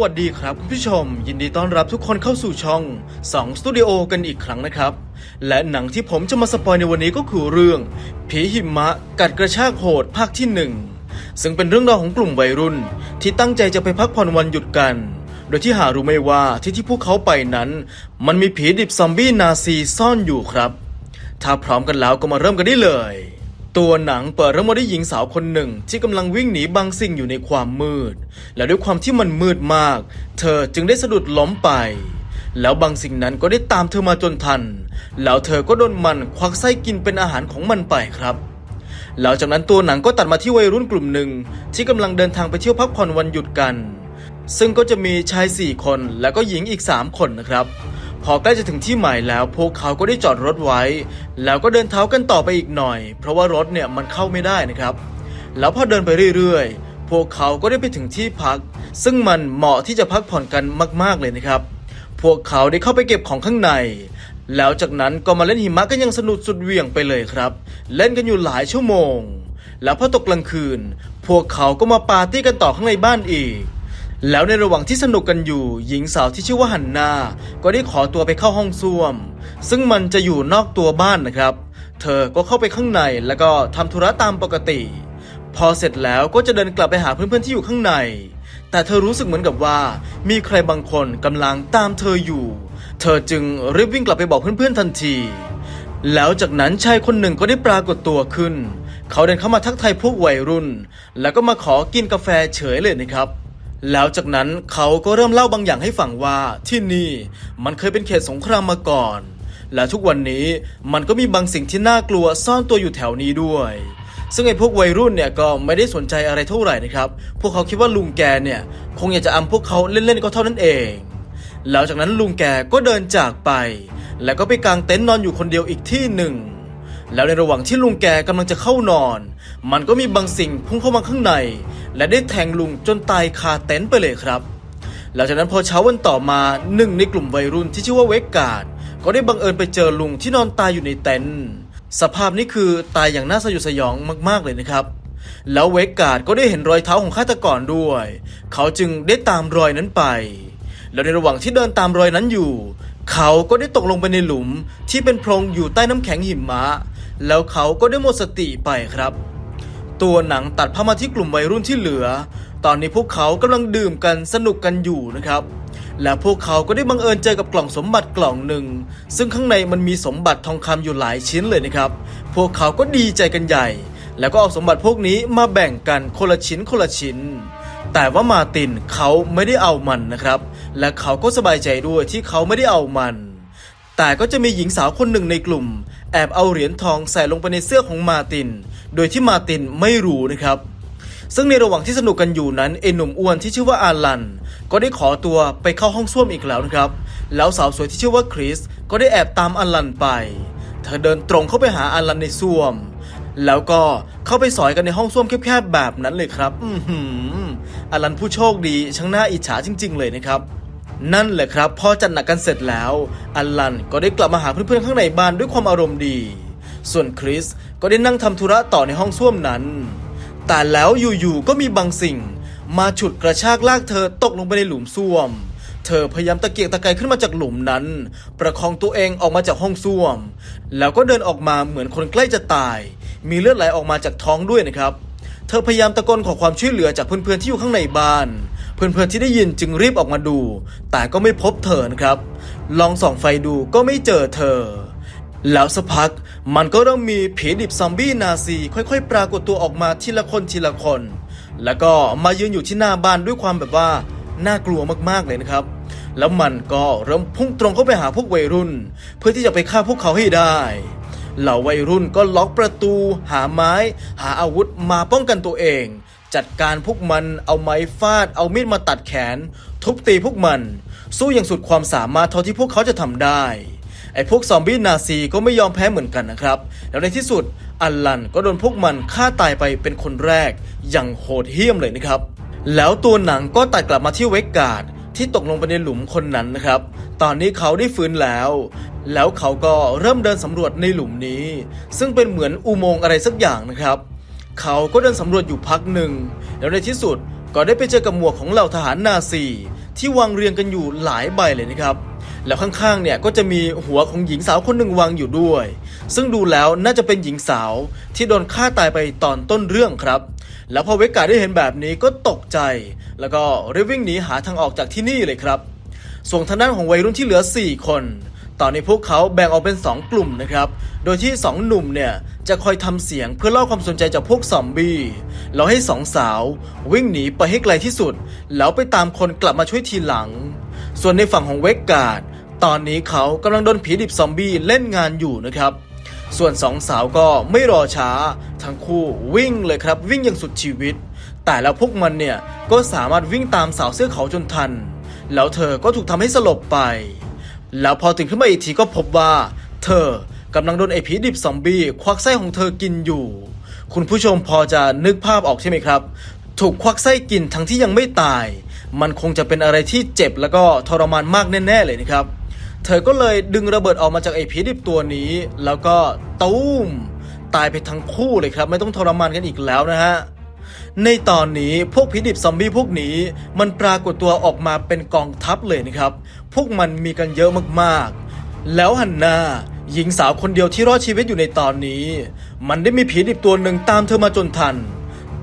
วัสดีครับคุณผู้ชม ยินดีต้อนรับทุกคนเข้าสู่ช่อง2สตูดิโอกันอีกครั้งนะครับ และหนังที่ผมจะมาสปอยในวันนี้ก็คือเรื่อง ผีหิมะ กัดกระชากโหดภาคที่หนึ่งซึ่งเป็นเรื่องราวของกลุ่มวัยรุ่น ที่ตั้งใจจะไปพักผ่อนวันหยุดกัน โดยที่หารู้ไม่ว่าที่ที่พวกเขาไปนั้น มันมีผีดิบซอมบี้นาซีซ่อนอยู่ครับ ถ้าพร้อมกันแล้วก็มาเริ่มกันได้เลย ตัวหนังเปิดเรื่องมาด้วยหญิงสาวคนหนึ่ง ที่กำลังวิ่งหนีบางสิ่งอยู่ในความมืด และด้วยความที่มันมืดมาก เธอจึงได้สะดุดล้มไป แล้วบางสิ่งนั้นก็ได้ตามเธอมาจนทัน แล้วเธอก็โดนมันควักไส้กินเป็นอาหารของมันไปครับหลังจากนั้นตัวหนังก็ตัดมาที่วัยรุ่นกลุ่มหนึ่งที่กำลังเดินทางไปเที่ยวพักผ่อนวันหยุดกัน ซึ่งก็จะมีชาย4คนและก็หญิงอีก3คนนะครับ พอใกล้จะถึงที่หมายแล้วพวกเขาก็ได้จอดรถไว้ แล้วก็เดินเท้ากันต่อไปอีกหน่อย เพราะว่ารถเนี่ยมันเข้าไม่ได้นะครับ แล้วพอเดินไปเรื่อยๆ พวกเขาก็ได้ไปถึงที่พัก ซึ่งมันเหมาะที่จะพักผ่อนกันมากๆเลยนะครับ พวกเขาได้เข้าไปเก็บของข้างใน แล้วจากนั้นก็มาเล่นหิมะกันอยังสนุกสุดเหวี่ยงไปเลยครับ เล่นกันอยู่หลายชั่วโมง แล้วพอตกกลางคืน พวกเขาก็มาปาร์ตี้กันต่อข้างในบ้านอีก แล้วในระหว่างที่สนุกกันอยู่ หญิงสาวที่ชื่อว่าฮันนา ก็ได้ขอตัวไปเข้าห้องส้วม ซึ่งมันจะอยู่นอกตัวบ้านนะครับ เธอก็เข้าไปข้างในแล้วก็ทำธุระตามปกติ พอเสร็จแล้วก็จะเดินกลับไปหาเพื่อนๆที่อยู่ข้างใน แต่เธอรู้สึกเหมือนกับว่า มีใครบางคนกำลังตามเธออยู่ เธอจึงรีบวิ่งกลับไปบอกเพื่อนๆทันที แล้วจากนั้นชายคนหนึ่งก็ได้ปรากฏตัวขึ้น เขาเดินเข้ามาทักทายพวกวัยรุ่น แล้วก็มาขอกินกาแฟเฉยเลยนะครับ แล้วจากนั้นเขาก็เริ่มเล่าบางอย่างให้ฟังว่าที่นี่มันเคยเป็นเขตสงครามมาก่อน และทุกวันนี้มันก็มีบางสิ่งที่น่ากลัวซ่อนตัวอยู่แถวนี้ด้วย ซึ่งไอ้พวกวัยรุ่นเนี่ยก็ไม่ได้สนใจอะไรเท่าไหร่นะครับ พวกเขาคิดว่าลุงแกเนี่ย คงอยากจะอำพวกเขาเล่นๆก็เท่านั้นเอง แล้วจากนั้นลุงแกก็เดินจากไป แล้วก็ไปกางเต็นท์นอนอยู่คนเดียวอีกที่หนึ่ง แล้วในระหว่างที่ลุงแกกำลังจะเข้านอน มันก็มีบางสิ่งพุ่งเข้ามาข้างใน และได้แทงลุงจนตายคาเต็นท์ไปเลยครับ หลังจากนั้นพอเช้าวันต่อมาหนึ่งในกลุ่มวัยรุ่นที่ชื่อว่าเวกการ์ดก็ได้บังเอิญไปเจอลุงที่นอนตายอยู่ในเต็นท์สภาพนี้คือตายอย่างน่าสยดสยองมากๆเลยนะครับ แล้วเวกการ์ดก็ได้เห็นรอยเท้าของฆาตกรด้วย เขาจึงได้ตามรอยนั้นไป แล้วในระหว่างที่เดินตามรอยนั้นอยู่ เขาก็ได้ตกลงไปในหลุมที่เป็นโพรงอยู่ใต้น้ำแข็งหิมะแล้วเขาก็ได้หมดสติไปครับ ตัวหนังตัดภาพมาที่กลุ่มวัยรุ่นที่เหลือ ตอนนี้พวกเขากำลังดื่มกันสนุกกันอยู่นะครับ และพวกเขาก็ได้บังเอิญเจอกับกล่องสมบัติกล่องหนึ่ง ซึ่งข้างในมันมีสมบัติทองคำอยู่หลายชิ้นเลยนะครับ พวกเขาก็ดีใจกันใหญ่ แล้วก็เอาสมบัติพวกนี้มาแบ่งกันคนละชิ้นคนละชิ้น แต่ว่ามาตินเขาไม่ได้เอามันนะครับ และเขาก็สบายใจด้วยที่เขาไม่ได้เอามัน แต่ก็จะมีหญิงสาวคนหนึ่งในกลุ่ม แอบเอาเหรียญทองใส่ลงไปในเสื้อของมาติน โดยที่มาตินไม่รู้นะครับ ซึ่งในระหว่างที่สนุกกันอยู่นั้นเอหนุ่มอ้วนที่ชื่อว่าอาลัน ก็ได้ขอตัวไปเข้าห้องส้วมอีกแล้วนะครับ แล้วสาวสวยที่ชื่อว่าคริสก็ได้แอบตามอาลันไป เธอเดินตรงเข้าไปหาอาลันในส้วม แล้วก็เข้าไปสอยกันในห้องส้วมแคบๆแบบนั้นเลยครับ อือหืออาลันผู้โชคดีช่างน่าอิจฉาจริง ๆ เลยนะครับ นั่นแหละครับพอจัดหนักกันเสร็จแล้ว อัลลันก็ได้กลับมาหาเพื่อนๆข้างในบ้านด้วยความอารมณ์ดี ส่วนคริสก็ได้นั่งทำธุระต่อในห้องส้วมนั้น แต่แล้วอยู่ๆก็มีบางสิ่ง มาฉุดกระชากลากเธอตกลงไปในหลุมส้วม เธอพยายามตะเกียกตะกายขึ้นมาจากหลุมนั้น ประคองตัวเองออกมาจากห้องส้วม แล้วก็เดินออกมาเหมือนคนใกล้จะตาย มีเลือดไหลออกมาจากท้องด้วยนะครับ เธอพยายามตะโกนขอความช่วยเหลือจากเพื่อนๆที่อยู่ข้างในบ้าน เพื่อนๆที่ได้ยินจึงรีบออกมาดู แต่ก็ไม่พบเธอนะครับ ลองส่องไฟดูก็ไม่เจอเธอ แล้วสักพักมันก็เริ่มมีผีดิบซอมบี้นาซี ค่อยๆ ปรากฏตัวออกมาทีละคนทีละคน แล้วก็มายืนอยู่ที่หน้าบ้านด้วยความแบบว่าน่ากลัวมากๆเลยนะครับแล้วมันก็เริ่มพุ่งตรงเข้าไปหาพวกวัยรุ่น เพื่อที่จะไปฆ่าพวกเขาให้ได้ เหล่าวัยรุ่นก็ล็อกประตู หาไม้ หาอาวุธมาป้องกันตัวเอง จัดการพวกมันเอาไม้ฟาด เอามีดมาตัดแขน ทุบตีพวกมัน สู้อย่างสุดความสามารถเท่าที่พวกเขาจะทำได้ไอ้พวกซอมบี้นาซีก็ไม่ยอมแพ้เหมือนกันนะครับ แล้วในที่สุดอัลลันก็โดนพวกมันฆ่าตายไปเป็นคนแรก อย่างโหดเหี้ยมเลยนะครับ แล้วตัวหนังก็ตัดกลับมาที่เวกการ์ดที่ตกลงไปในหลุมคนนั้นนะครับ ตอนนี้เขาได้ฟื้นแล้ว แล้วเขาก็เริ่มเดินสำรวจในหลุมนี้ ซึ่งเป็นเหมือนอุโมงค์อะไรสักอย่างนะครับ เขาก็เดินสำรวจอยู่พักหนึ่ง แล้วในที่สุดก็ได้ไปเจอกับหมวกของเหล่าทหารนาซีที่วางเรียงกันอยู่หลายใบเลยนะครับ แล้วข้างๆเนี่ยก็จะมีหัวของหญิงสาวคนหนึ่งวางอยู่ด้วย ซึ่งดูแล้วน่าจะเป็นหญิงสาวที่โดนฆ่าตายไปตอนต้นเรื่องครับ แล้วพอเวกาได้เห็นแบบนี้ก็ตกใจ แล้วก็รีบวิ่งหนีหาทางออกจากที่นี่เลยครับ ส่วนทางด้านของวัยรุ่นที่เหลือ 4 คน ตอนนี้พวกเขาแบ่งออกเป็น 2 กลุ่มนะครับ โดยที่ 2 หนุ่มเนี่ยจะคอยทำเสียงเพื่อล่อความสนใจจากพวกซอมบี้ แล้วให้สองสาววิ่งหนีไปให้ไกลที่สุด แล้วไปตามคนกลับมาช่วยทีหลัง ส่วนในฝั่งของเวกการ์ดตอนนี้เขากำลังโดนผีดิบซอมบี้เล่นงานอยู่นะครับส่วนสองสาวก็ไม่รอช้า ทั้งคู่วิ่งเลยครับวิ่งอย่างสุดชีวิต แต่แล้วพวกมันเนี่ย ก็สามารถวิ่งตามสาวเสื้อเขาวจนทัน แล้วเธอก็ถูกทำให้สลบไป แล้วพอตื่นขึ้นมาอีกทีก็พบว่า เธอกำลังโดนไอ้ผีดิบซอมบี้ควักไส้ของเธอกินอยู่ คุณผู้ชมพอจะนึกภาพออกใช่ไหมครับ ถูกควักไส้กินทั้งที่ยังไม่ตาย มันคงจะเป็นอะไรที่เจ็บแล้วก็ทรมานมากแน่ ๆ เลยนะครับ เธอก็เลยดึงระเบิดออกมาจากไอ้ผีดิบตัวนี้ แล้วก็ตูมตายไปทั้งคู่เลยครับ ไม่ต้องทรมานกันอีกแล้วนะฮะในตอนนี้พวกผีดิบซอมบี้พวกนี้มันปรากฏตัวออกมาเป็นกองทัพเลยนะครับ พวกมันมีกันเยอะมากๆ แล้วฮันนาหญิงสาวคนเดียวที่รอดชีวิตอยู่ในตอนนี้ มันได้มีผีดิบตัวหนึ่งตามเธอมาจนทัน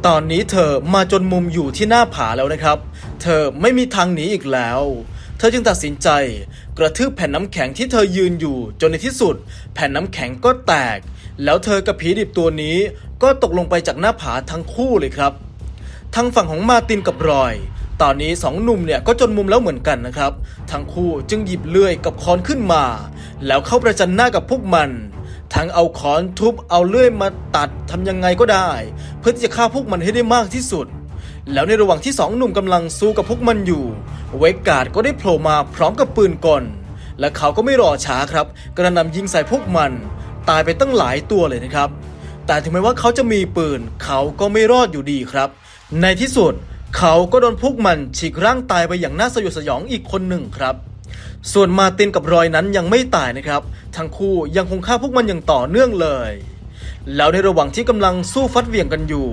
ตอนนี้เธอมาจนมุมอยู่ที่หน้าผาแล้วนะครับ เธอไม่มีทางหนีอีกแล้ว เธอจึงตัดสินใจ กระทืบแผ่นน้ำแข็งที่เธอยืนอยู่จนในที่สุด แผ่นน้ำแข็งก็แตก แล้วเธอกับผีดิบตัวนี้ก็ตกลงไปจากหน้าผาทั้งคู่เลยครับ ทางฝั่งของมาตินกับรอย ตอนนี้สองหนุ่มเนี่ยก็จนมุมแล้วเหมือนกันนะครับ ทั้งคู่จึงหยิบเลื่อยกับค้อนขึ้นมา แล้วเข้าประจันหน้ากับพวกมัน ทั้งเอาค้อนทุบเอาเลื่อยมาตัดทำยังไงก็ได้ เพื่อที่จะฆ่าพวกมันให้ได้มากที่สุด แล้วในระหว่างที่สองหนุ่มกำลังสู้กับพวกมันอยู่ เวกการ์ดก็ได้โผล่มาพร้อมกับปืนกลและเขาก็ไม่รอช้าครับ กระหนำยิงใส่พวกมัน ตายไปตั้งหลายตัวเลยนะครับ แต่ถึงแม้ว่าเขาจะมีปืน เขาก็ไม่รอดอยู่ดีครับ ในที่สุด เขาก็โดนพวกมันฉีกร่างตายไปอย่างน่าสยดสยองอีกคนหนึ่งครับ ส่วนมาตินกับรอยนั้นยังไม่ตายนะครับ ทั้งคู่ยังคงฆ่าพวกมันอย่างต่อเนื่องเลย แล้วในระหว่างที่กำลังสู้ฟัดเหวี่ยงกันอยู่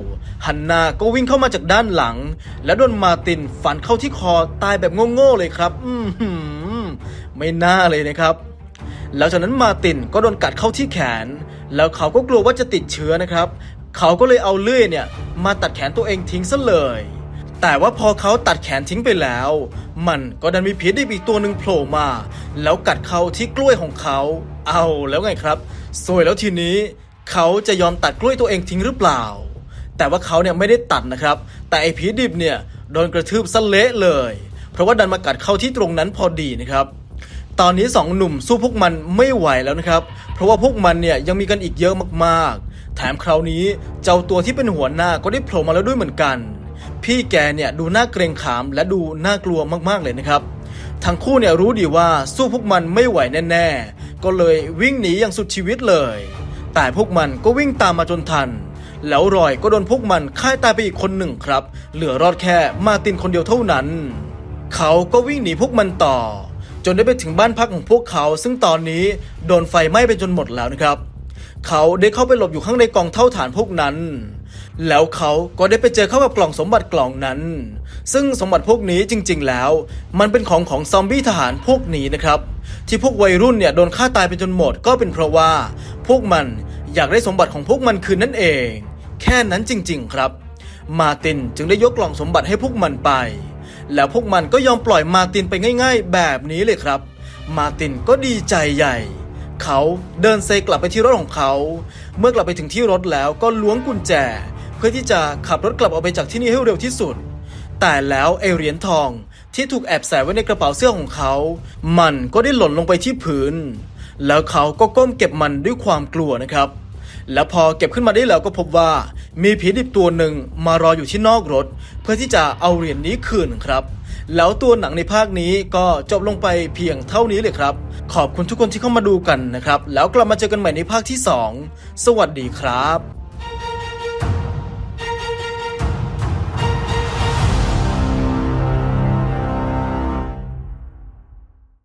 ฮันนาก็วิ่งเข้ามาจากด้านหลัง และโดนมาตินฟันเข้าที่คอตายแบบโง่ๆเลยครับ อือหือไม่น่าเลยนะครับ แล้วจากนั้นมาตินก็โดนกัดเข้าที่แขน แล้วเขาก็กลัวว่าจะติดเชื้อนะครับ เขาก็เลยเอาเลื่อยเนี่ยมาตัดแขนตัวเองทิ้งซะเลย แต่ว่าพอเขาตัดแขนทิ้งไปแล้ว มันก็ดันมีผีดิบอีกตัวหนึ่งโผล่มา แล้วกัดเขาที่กล้วยของเขา เอาแล้วไงครับสวยแล้วทีนี้ เขาจะยอมตัดกล้วยตัวเองทิ้งหรือเปล่า แต่ว่าเขาเนี่ยไม่ได้ตัดนะครับ แต่ไอ้ผีดิบเนี่ยโดนกระทืบซะเละเลย เพราะว่าดันมากัดเข้าที่ตรงนั้นพอดีนะครับตอนนี้สองหนุ่มสู้พวกมันไม่ไหวแล้วนะครับ เพราะว่าพวกมันเนี่ยยังมีกันอีกเยอะมากๆ แถมคราวนี้เจ้าตัวที่เป็นหัวหน้าก็ได้โผล่มาแล้วด้วยเหมือนกัน พี่แกเนี่ยดูน่าเกรงขามและดูน่ากลัวมากๆเลยนะครับ ทั้งคู่เนี่ยรู้ดีว่าสู้พวกมันไม่ไหวแน่ๆ ก็เลยวิ่งหนีอย่างสุดชีวิตเลย แต่พวกมันก็วิ่งตามมาจนทัน แล้วรอยก็โดนพวกมันฆ่าตายไปอีกคนหนึ่งครับ เหลือรอดแค่มาตินคนเดียวเท่านั้น เขาก็วิ่งหนีพวกมันต่อ จนได้ไปถึงบ้านพักของพวกเขา ซึ่งตอนนี้โดนไฟไหม้ไปจนหมดแล้วนะครับ เขาได้เข้าไปหลบอยู่ข้างในกองเท่าฐานพวกนั้น แล้วเขาก็ได้ไปเจอเข้ากับกล่องสมบัติกล่องนั้น ซึ่งสมบัติพวกนี้จริง ๆ แล้ว มันเป็นของของซอมบี้ทหารพวกนี้นะครับ ที่พวกวัยรุ่นเนี่ยโดนฆ่าตายไปจนหมดก็เป็นเพราะว่า พวกมันอยากได้สมบัติของพวกมันคืนนั่นเอง แค่นั้นจริง ๆ ครับ มาตินจึงได้ยกกล่องสมบัติให้พวกมันไป แล้วพวกมันก็ยอมปล่อยมาตินไปง่าย ๆ แบบนี้เลยครับ มาตินก็ดีใจใหญ่เขาเดินเซกลับไปที่รถของเขา เมื่อกลับไปถึงที่รถแล้วก็ล้วงกุญแจ พื่อที่จะขับรถกลับออกไปจากที่นี่ให้เร็วที่สุด แต่แล้วไอเหรียญทองที่ถูกแอบใส่ไว้ในกระเป๋าเสื้อของเขา มันก็ได้หล่นลงไปที่พื้น แล้วเขาก็ก้มเก็บมันด้วยความกลัวนะครับ แล้วพอเก็บขึ้นมาได้แล้วก็พบว่า มีผีดิบตัวหนึ่งมารออยู่ที่นอกรถ เพื่อที่จะเอาเหรียญนี้คืนครับแล้วตัวหนังในภาคนี้ก็จบลงไปเพียงเท่านี้เลยครับ ขอบคุณทุกคนที่เข้ามาดูกันนะครับ แล้วกลับมาเจอกันใหม่ในภาคที่ 2 สวัสดีครับ